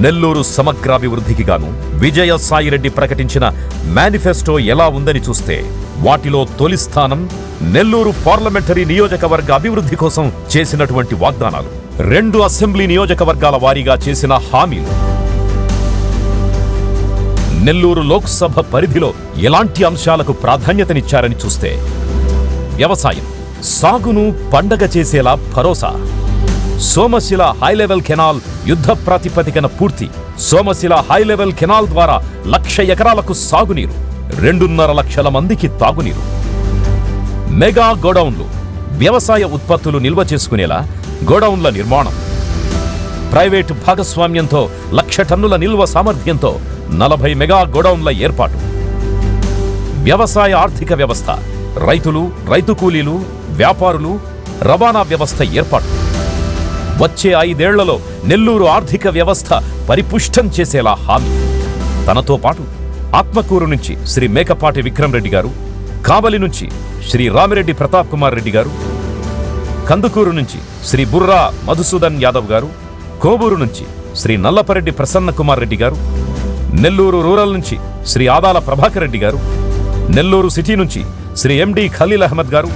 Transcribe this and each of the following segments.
నెల్లూరు సమగ్రాభివృద్ధికి గాను విజయ సాయిరెడ్డి ప్రకటించిన మేనిఫెస్టో ఎలా ఉందని చూస్తే వాటిలో తొలి స్థానం నెల్లూరు పార్లమెంటరీ నియోజకవర్గ అభివృద్ధి కోసం చేసినటువంటి వాగ్దానాలు. రెండు అసెంబ్లీ నియోజకవర్గాల వారీగా చేసిన హామీలు. నెల్లూరు లోక్సభ పరిధిలో ఎలాంటి అంశాలకు ప్రాధాన్యతనిచ్చారని చూస్తే వ్యవసాయం సాగును పండగ చేసేలా భరోసా సోమశిల హై లెవెల్ కెనాల్ యుద్ధ ప్రాతిపదికన పూర్తి. సోమశిల హై లెవెల్ కెనాల్ ద్వారా లక్ష ఎకరాలకు సాగునీరు రెండున్నర లక్షల మందికి తాగునీరు. మెగా గోడౌన్లు వ్యవసాయ ఉత్పత్తులు నిల్వ చేసుకునేలా గోడౌన్ల నిర్మాణం. ప్రైవేటు భాగస్వామ్యంతో లక్ష టన్నుల నిల్వ సామర్థ్యంతో నలభై మెగా గోడౌన్ల ఏర్పాటు. వ్యవసాయ ఆర్థిక వ్యవస్థ రైతులు రైతు కూలీలు వ్యాపారులు రవాణా వ్యవస్థ ఏర్పాటు. వచ్చే ఐదేళ్ళలో నెల్లూరు ఆర్థిక వ్యవస్థ పరిపుష్టం చేసేలా హామీ. తనతో పాటు ఆత్మకూరు నుంచి శ్రీ మేకపాటి విక్రమ్ రెడ్డి గారు కావలి నుంచి శ్రీ రామిరెడ్డి ప్రతాప్ కుమార్ రెడ్డి గారు కందుకూరు నుంచి శ్రీ బుర్రా మధుసూదన్ యాదవ్ గారు కోబూరు నుంచి శ్రీ నల్లపరెడ్డి ప్రసన్న కుమార్ రెడ్డి గారు నెల్లూరు రూరల్ నుంచి శ్రీ ఆదాల ప్రభాకర్ రెడ్డి గారు నెల్లూరు సిటీ నుంచి శ్రీ ఎండి ఖలీల్ అహ్మద్ గారు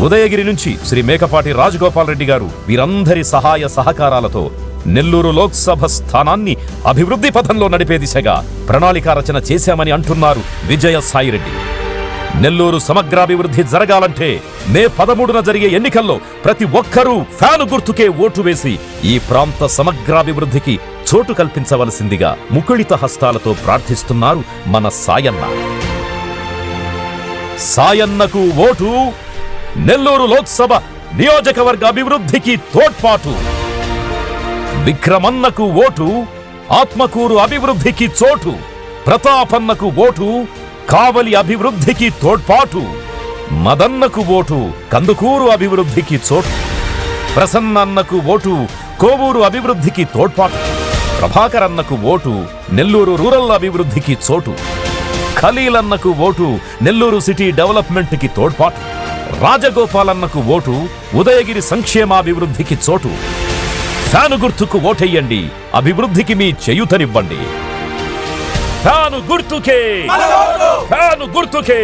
ఉదయగిరి నుంచి శ్రీ మేకపాటి రాజగోపాల్ రెడ్డి గారు వీరందరి సహాయ సహకారాలతో నెల్లూరు లోక్సభ స్థానాన్ని అభివృద్ధి పథంలో నడిపే దిశగా ప్రణాళిక రచన చేశామని అంటున్నారు విజయ సాయిరెడ్డి నెల్లూరు సమగ్రాభివృద్ధి జరగాలంటే మే పదమూడున జరిగే ఎన్నికల్లో ప్రతి ఒక్కరూ ఫ్యాను గుర్తుకే ఓటు వేసి ఈ ప్రాంత సమగ్రాభివృద్ధికి చోటు కల్పించవలసిందిగా ముకుళిత హస్తాలతో ప్రార్థిస్తున్నారు మన సాయన్న. సాయన్నకు ఓటు నెల్లూరు లోక్సభ నియోజకవర్గ అభివృద్ధికి తోడ్పాటు. విక్రమన్నకు ఓటు ఆత్మకూరు అభివృద్ధికి చోటు ప్రతాపన్నకు ఓటు కావలి అభివృద్ధికి తోడ్పాటు మదన్నకు ఓటు కందుకూరు అభివృద్ధికి చోటు ప్రసన్నన్నకు ఓటు కోవూరు అభివృద్ధికి తోడ్పాటు ప్రభాకరన్నకు ఓటు నెల్లూరు రూరల్ అభివృద్ధికి చోటు ఖలీలన్నకు ఓటు నెల్లూరు సిటీ డెవలప్మెంట్కి తోడ్పాటు. రాజగోపాలన్నకు ఓటు ఉదయగిరి సంక్షేమాభివృద్ధికి చోటు. ఫ్యాను గుర్తుకు ఓటెయ్యండి అభివృద్ధికి మీ చేయుతనివ్వండి. ఫ్యాను గుర్తుకే! ఫ్యాను గుర్తుకే!